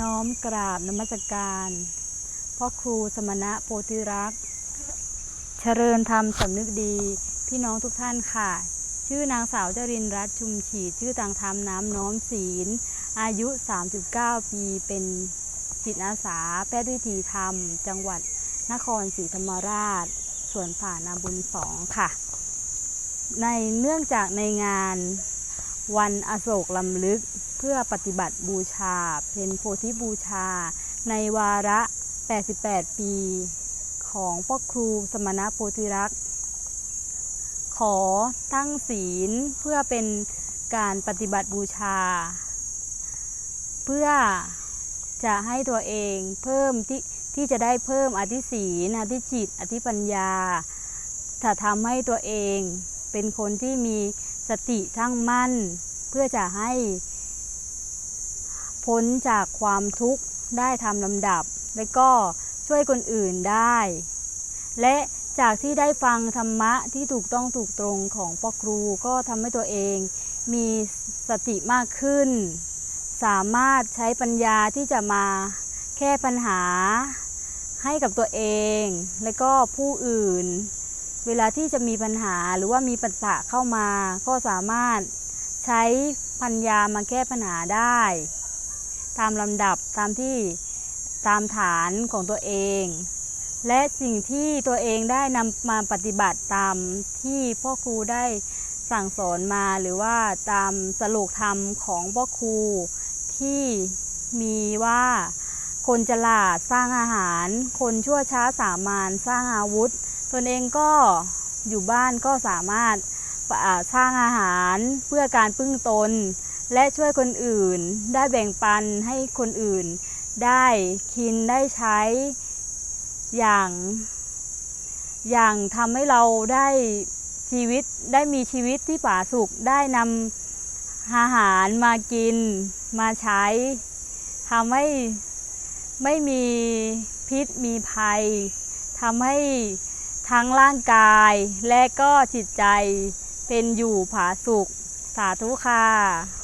น้อมกราบนมัสการพ่อครูสมณะโพธิรักษ์เจริญธรรมสำนึกดี พี่น้องทุกท่านค่ะ ชื่อนางสาวจรินรัตน์ชุมฉีดชื่อต่างธรรมน้ำน้อมศีล อายุ 39 ปี เป็นจิตอาสา แพทย์วิถีธรรม จังหวัดนครศรีธรรมราช ส่วนผ่านาบุญสองค่ะ ในเนื่องจากในงานวันอโศกลำลึก พื่อปฏิบัติบูชา เป็นโพธิบูชา ในวาระ 88 ปี ของพ่อครูสมณะโพธิรักษ์ขอตั้งศีลเพื่อเป็นการปฏิบัติบูชา เพื่อจะให้ตัวเองเพิ่มที่ที่จะได้เพิ่มอธิศีลอธิจิต อธิปัญญา ถ้าทำให้ตัวเองเป็นคนที่มีสติทั้งมั่น เพื่อจะให้ พ้นจากความทุกข์ได้ทำลำดับ และก็ช่วยคนอื่นได้ และจากที่ได้ฟังธรรมะที่ถูกต้องถูกตรงของพ่อครูก็ทำให้ตัวเองมีสติมากขึ้น สามารถใช้ปัญญาที่จะมาแก้ปัญหาให้กับตัวเอง และก็ผู้อื่น เวลาที่จะมีปัญหาหรือว่ามีปัญหาเข้ามา ก็สามารถใช้ปัญญามาแก้ปัญหาได้ ตามลำดับตามที่ตามฐานของตัวเอง และสิ่งที่ตัวเองได้นำมาปฏิบัติตามที่พ่อครูได้สั่งสอนมาหรือว่าตามสโลกธรรมของพ่อครูที่มีว่าคนฉลาดสร้างอาหาร คนชั่วช้าสามานสร้างอาวุธ ตนเองก็อยู่บ้านก็สามารถสร้างอาหารเพื่อการพึ่งตน และช่วยคนอื่น ได้แบ่งปันให้คนอื่น ได้กินได้ใช้อย่าง อย่างทำให้เราได้ชีวิตได้มีชีวิตที่ป่าสุขได้นำอาหารมากินมาใช้ทำให้ไม่มีพิษมีภัยทำให้ทั้งร่างกายและก็จิตใจเป็นอยู่ผาสุข สาธุค่ะ